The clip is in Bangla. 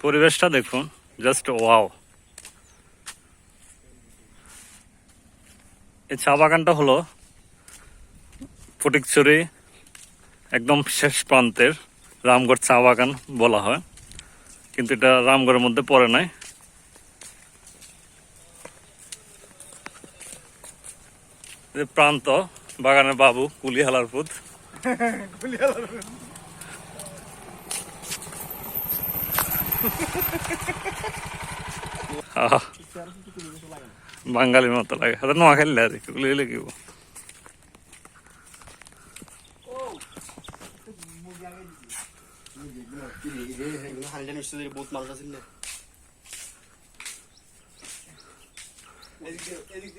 পরিবেশটা দেখুন জাস্ট ওয়াও এই চা বাগানটা হলো ফটিকছড়ি একদম শেষ প্রান্তের রামগড় চা বাগান বলা হয়, কিন্তু এটা রামগড়ের মধ্যে পড়ে নাই। প্রান্ত, বাগানের বাবু কুলি হালার বাঙালির মতো লাগে। হাতে নোয়া খেললে আর কি, মানুষ আছিল এদিক দিয়ে এদিক